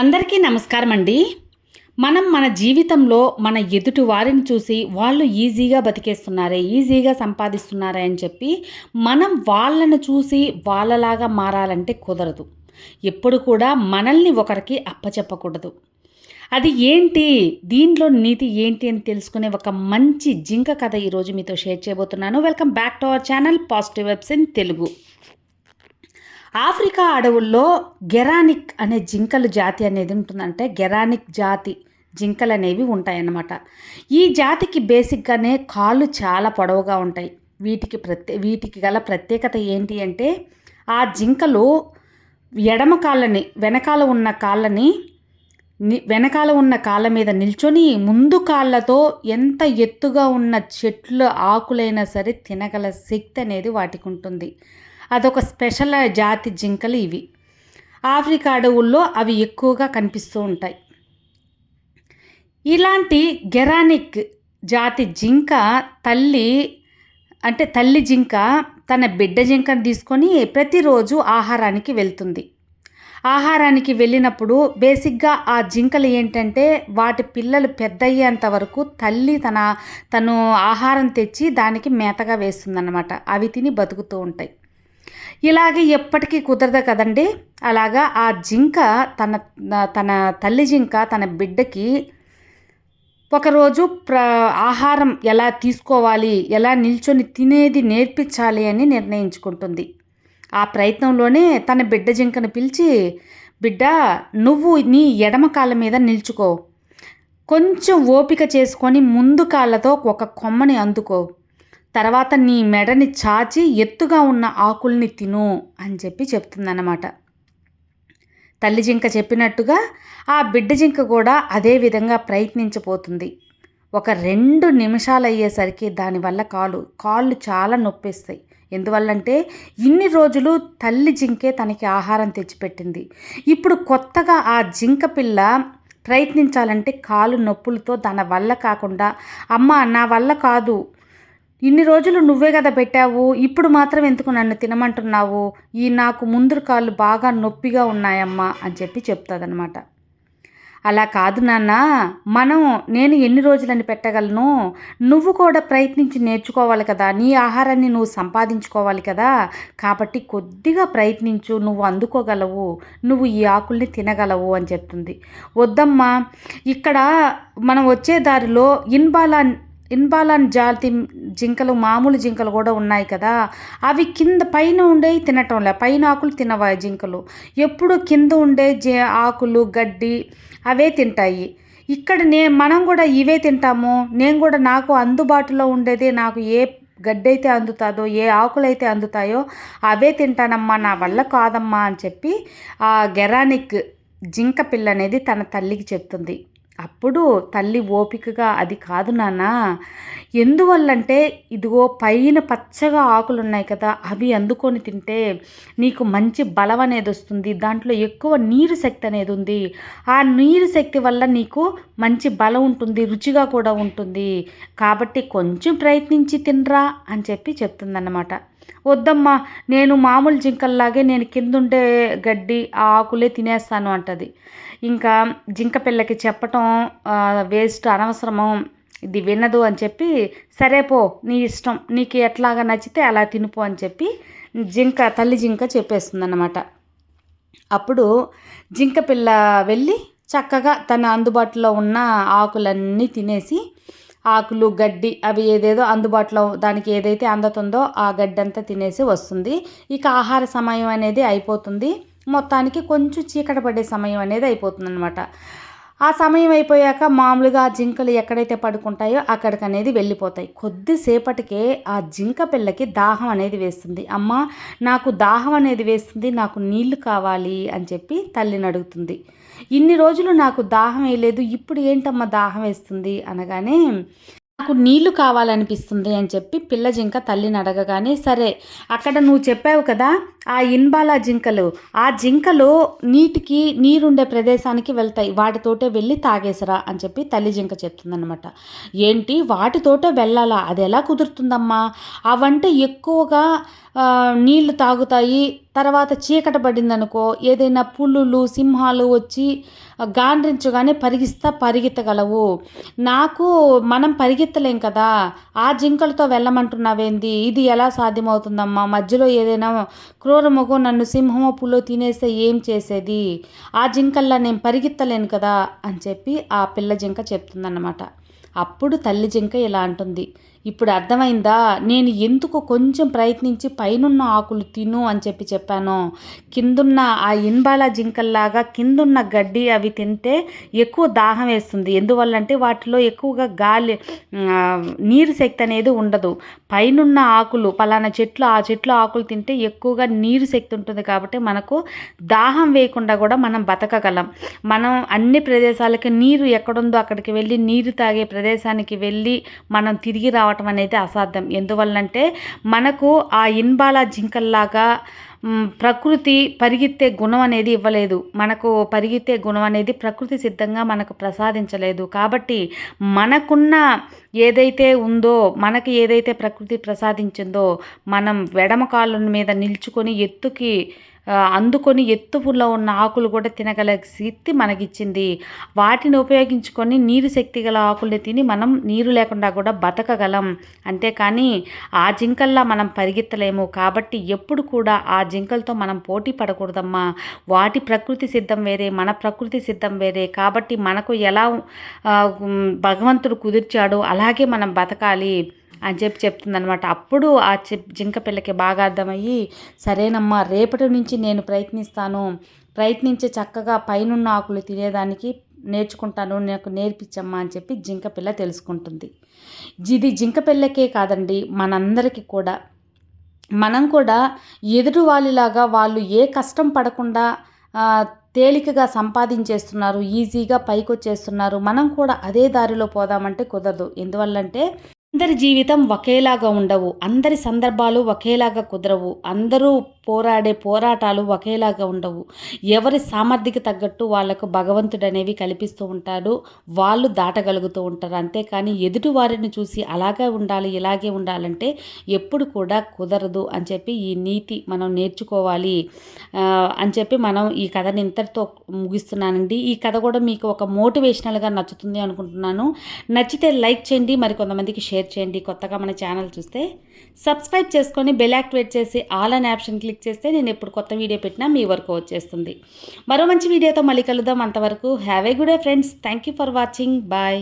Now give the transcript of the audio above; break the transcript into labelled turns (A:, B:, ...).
A: అందరికీ నమస్కారం అండి మనం మన జీవితంలో మన ఎదుటి వారిని చూసి వాళ్ళు ఈజీగా బతికేస్తున్నారే ఈజీగా సంపాదిస్తున్నారే అని చెప్పి మనం వాళ్ళను చూసి వాళ్ళలాగా మారాలంటే కుదరదు. ఎప్పుడు కూడా మనల్ని ఒకరికి అప్పచెప్పకూడదు. అది ఏంటి? దీంట్లో నీతి ఏంటి అని తెలుసుకునే ఒక మంచి జింక కథ ఈరోజు మీతో షేర్ చేయబోతున్నాను. Welcome back to our channel positive vibes in Telugu. Africa అడవుల్లో గెరానిక్ అనే జింకలు జాతి అనేది ఉంటుందంటే గెరానిక్ జాతి జింకలు అనేవి ఉంటాయన్నమాట. ఈ జాతికి బేసిక్గానే కాళ్ళు చాలా పొడవుగా ఉంటాయి. వీటికి ప్రత్యే వీటికి గల ప్రత్యేకత ఏంటి అంటే ఆ జింకలు ఎడమ కాళ్ళని వెనకాల ఉన్న కాళ్ళని వెనకాల ఉన్న కాళ్ళ మీద నిల్చొని ముందు కాళ్ళతో ఎంత ఎత్తుగా ఉన్న చెట్ల ఆకులైనా సరే తినగల శక్తి అనేది వాటికి ఉంటుంది. అదొక స్పెషల్ జాతి జింకలు ఇవి. ఆఫ్రికా అడవుల్లో అవి ఎక్కువగా కనిపిస్తూ ఉంటాయి. ఇలాంటి గెరానిక్ జాతి జింక తల్లి అంటే తల్లి జింక తన బిడ్డ జింకను తీసుకొని ప్రతిరోజు ఆహారానికి వెళ్తుంది. ఆహారానికి వెళ్ళినప్పుడు బేసిక్గా ఆ జింకలు ఏంటంటే వాటి పిల్లలు పెద్దయ్యేంత వరకు తల్లి తన తను ఆహారం తెచ్చి దానికి మేతగా వేస్తుందన్నమాట. అవి తిని బతుకుతూ ఉంటాయి. ఇలాగే ఎప్పటికీ కుదరదు కదండి. అలాగా ఆ జింక తన తన తల్లి జింక తన బిడ్డకి ఒకరోజు ప్ర ఆహారం ఎలా తీసుకోవాలి ఎలా నిల్చొని తినేది నేర్పించాలి అని నిర్ణయించుకుంటుంది. ఆ ప్రయత్నంలోనే తన బిడ్డ జింకను పిలిచి బిడ్డ నువ్వు నీ ఎడమ కాళ్ళ మీద నిల్చుకో. కొంచెం ఓపిక చేసుకొని ముందు కాళ్ళతో ఒక కొమ్మని అందుకో. తర్వాత నీ మెడని చాచి ఎత్తుగా ఉన్న ఆకుల్ని తిను అని చెప్పి చెప్తుందన్నమాట. తల్లి జింక చెప్పినట్టుగా ఆ బిడ్డ జింక కూడా అదే విధంగా ప్రయత్నించబోతుంది. ఒక రెండు నిమిషాలు అయ్యేసరికి దానివల్ల కాలు కాళ్ళు చాలా నొప్పిస్తాయి. ఎందువల్లంటే ఇన్ని రోజులు తల్లి జింకే తనకి ఆహారం తెచ్చిపెట్టింది. ఇప్పుడు కొత్తగా ఆ జింక పిల్ల ప్రయత్నించాలంటే కాలు నొప్పులతో దాని వల్ల కాకుండా అమ్మ నా వల్ల కాదు ఇన్ని రోజులు నువ్వే కదా పెట్టావు ఇప్పుడు మాత్రం ఎందుకు నన్ను తినమంటున్నావు? ఈ నాకు ముందు కాళ్ళు బాగా నొప్పిగా ఉన్నాయమ్మా అని చెప్పి చెప్తుందనమాట అలా కాదు నాన్న మనం నేను ఎన్ని రోజులని పెట్టగలను? నువ్వు కూడా ప్రయత్నించి నేర్చుకోవాలి కదా నీ ఆహారాన్ని నువ్వు సంపాదించుకోవాలి కదా. కాబట్టి కొద్దిగా ప్రయత్నించు నువ్వు అందుకోగలవు నువ్వు ఈ ఆకుల్ని తినగలవు అని చెప్తుంది. వద్దమ్మా ఇక్కడ మనం వచ్చే దారిలో ఇన్బాలా ఇన్బాలాన్ జాతి జింకలు మామూలు జింకలు కూడా ఉన్నాయి కదా. అవి కింద పైన ఉండే తినటంలే పైన ఆకులు తినవా జింకలు? ఎప్పుడు కింద ఉండే జ ఆకులు గడ్డి అవే తింటాయి. ఇక్కడ నే మనం కూడా ఇవే తింటాము. నేను కూడా నాకు అందుబాటులో ఉండేది నాకు ఏ గడ్డైతే అందుతుందో ఏ ఆకులైతే అందుతాయో అవే తింటానమ్మా నా వల్ల కాదమ్మా అని చెప్పి ఆ గెరానిక్ జింక పిల్ల అనేది తన తల్లికి చెప్తుంది. అప్పుడు తల్లి ఓపికగా అది కాదు నాన్న. ఎందువల్లంటే ఇదిగో పైన పచ్చగా ఆకులు ఉన్నాయి కదా అవి అందుకొని తింటే నీకు మంచి బలం అనేది వస్తుంది. దాంట్లో ఎక్కువ నీరు శక్తి అనేది ఉంది. ఆ నీరు శక్తి వల్ల నీకు మంచి బలం ఉంటుంది రుచిగా కూడా ఉంటుంది. కాబట్టి కొంచెం ప్రయత్నించి తినరా అని చెప్పి చెప్తుందన్నమాట. వద్దమ్మా నేను మామూలు జింకల్లాగే నేను కిందుండే గడ్డి ఆ ఆకులే తినేస్తాను అంటది. ఇంకా జింక పిల్లకి చెప్పటం వేస్ట్ అనవసరము ఇది వినదు అని చెప్పి సరే పో నీ ఇష్టం నీకు ఎట్లాగా నచ్చితే అలా తినుపో అని చెప్పి జింక తల్లి జింక చెప్పేస్తుంది అన్నమాట అప్పుడు జింక పిల్ల వెళ్ళి చక్కగా తన అందుబాటులో ఉన్న ఆకులన్నీ తినేసి ఆకులు గడ్డి అవి ఏదేదో అందుబాటులో దానికి ఏదైతే అందుతుందో ఆ గడ్డి అంతా తినేసి వస్తుంది. ఇక ఆహార సమయం అనేది అయిపోతుంది. మొత్తానికి కొంచెం చీకటి పడే సమయం అనేది అయిపోతుంది అనమాట ఆ సమయం అయిపోయాక మామూలుగా ఆ జింకలు ఎక్కడైతే పడుకుంటాయో అక్కడికి అనేది వెళ్ళిపోతాయి. కొద్దిసేపటికే ఆ జింక పిల్లకి దాహం అనేది వేస్తుంది. అమ్మ నాకు దాహం అనేది వేస్తుంది నాకు నీళ్ళు కావాలి అని చెప్పి తల్లిని అడుగుతుంది. ఇన్ని రోజులు నాకు దాహం వేయలేదు ఇప్పుడు ఏంటమ్మా దాహం వేస్తుంది అనగానే నాకు నీళ్ళు కావాలనిపిస్తుంది అని చెప్పి పిల్ల జింక తల్లిని అడగగానే సరే అక్కడ నువ్వు చెప్పావు కదా ఆ ఇన్బాలా జింకలు. ఆ జింకలు నీటికి నీరుండే ప్రదేశానికి వెళ్తాయి. వాటితోటే వెళ్ళి తాగేసరా అని చెప్పి తల్లి జింక చెప్తుందనమాట ఏంటి? వాటితోటే వెళ్ళాలా? అది ఎలా కుదురుతుందమ్మా? అవంటే ఎక్కువగా నీళ్ళు తాగుతాయి. తర్వాత చీకట పడిందనుకో ఏదైనా పులులు సింహాలు వచ్చి గాండ్రించగానే పరిగిస్తా పరిగెత్తగలవు. నాకు మనం పరిగెత్తలేం కదా. ఆ జింకలతో వెళ్ళమంటున్నావేంది? ఇది ఎలా సాధ్యమవుతుందమ్మా? మధ్యలో ఏదైనా క్రూరమగో నన్ను సింహమప్పులో తినేస్తే ఏం చేసేది? ఆ జింకల్లా నేను పరిగెత్తలేను కదా? అని చెప్పి ఆ పిల్ల జింక చెప్తుందన్నమాట. అప్పుడు తల్లి జింక ఇలా అంటుంది. ఇప్పుడు అర్థమైందా? నేను ఎందుకు కొంచెం ప్రయత్నించి పైనున్న ఆకులు తిను అని చెప్పి చెప్పాను? కిందున్న ఆ ఇన్బాల జింకల్లాగా కిందున్న గడ్డి అవి తింటే ఎక్కువ దాహం వేస్తుంది. ఎందువల్లంటే వాటిలో ఎక్కువగా గాలి నీరు శక్తి అనేది ఉండదు. పైనున్న ఆకులు పలానా చెట్లు ఆ చెట్లు ఆకులు తింటే ఎక్కువగా నీరు శక్తి ఉంటుంది కాబట్టి మనకు దాహం వేయకుండా కూడా మనం బతకగలం. మనం అన్ని ప్రదేశాలకి నీరు ఎక్కడుందో అక్కడికి వెళ్ళి నీరు తాగే ప్రదేశానికి వెళ్ళి మనం తిరిగి రావటం అనేది అసాధ్యం. ఎందువల్లంటే మనకు ఆ ఇన్బాల జింకల్లాగా ప్రకృతి పరిగెత్తే గుణం అనేది ఇవ్వలేదు. మనకు పరిగెత్తే గుణం అనేది ప్రకృతి సిద్ధంగా మనకు ప్రసాదించలేదు. కాబట్టి మనకున్న ఏదైతే ఉందో మనకి ఏదైతే ప్రకృతి ప్రసాదించిందో మనం వెడమ కాళ్ళ మీద నిల్చుకొని ఎత్తుకి అందుకొని ఎత్తుపుల్లో ఉన్న ఆకులు కూడా తినగల శక్తి మనకిచ్చింది. వాటిని ఉపయోగించుకొని నీరు శక్తి గల ఆకుల్ని తిని మనం నీరు లేకుండా కూడా బతకగలం. అంతేకాని ఆ జింకల్లా మనం పరిగెత్తలేము. కాబట్టి ఎప్పుడు కూడా ఆ జింకలతో మనం పోటీ పడకూడదమ్మా. వాటి ప్రకృతి సిద్ధం వేరే మన ప్రకృతి సిద్ధం వేరే. కాబట్టి మనకు ఎలా భగవంతుడు కుదిర్చాడో అలాగే మనం బతకాలి. అని చెప్పి చెప్తుందనమాట అప్పుడు ఆ జింక పిల్లకి బాగా అర్థమయ్యి సరేనమ్మా రేపటి నుంచి నేను ప్రయత్నిస్తాను. ప్రయత్నించి చక్కగా పైనున్న ఆకులు తినేదానికి నేర్చుకుంటాను. నాకు నేర్పించమ్మా అని చెప్పి జింక పిల్ల తెలుసుకుంటుంది. ఇది జింక పిల్లకే కాదండి మనందరికీ కూడా. మనం కూడా ఎదుటి వాళ్ళలాగా వాళ్ళు ఏ కష్టం పడకుండా తేలికగా సంపాదించేస్తున్నారు ఈజీగా పైకి వచ్చేస్తున్నారు మనం కూడా అదే దారిలో పోదామంటే కుదరదు. ఎందువల్లంటే అందరి జీవితం ఒకేలాగా ఉండవు. అందరి సందర్భాలు ఒకేలాగా కుదరవు. అందరూ పోరాడే పోరాటాలు ఒకేలాగా ఉండవు. ఎవరి సామర్థ్యకి తగ్గట్టు వాళ్ళకు భగవంతుడు అనేవి కల్పిస్తూ ఉంటాడు. వాళ్ళు దాటగలుగుతూ ఉంటారు. అంతేకాని ఎదుటి వారిని చూసి అలాగే ఉండాలి ఇలాగే ఉండాలంటే ఎప్పుడు కూడా కుదరదు అని చెప్పి ఈ నీతి మనం నేర్చుకోవాలి. అని చెప్పి మనం ఈ కథని ఇంతటితో ముగిస్తున్నానండి. ఈ కథ కూడా మీకు ఒక మోటివేషనల్గా నచ్చుతుంది అనుకుంటున్నాను. నచ్చితే లైక్ చేయండి. మరి కొంతమందికి షేర్ చేయండి. కొత్తగా మన ఛానల్ చూస్తే సబ్స్క్రైబ్ చేసుకొని బెల్ యాక్టివేట్ చేసి ఆల్ అనే ఆప్షన్ క్లిక్ చేస్తే నేను ఎప్పుడు కొత్త వీడియో పెట్టినా మీ వరకు వచ్చేస్తుంది. మరో మంచి వీడియోతో మళ్ళీ కలుద్దాం. అంతవరకు have a good a friends. Thank you for watching. Bye.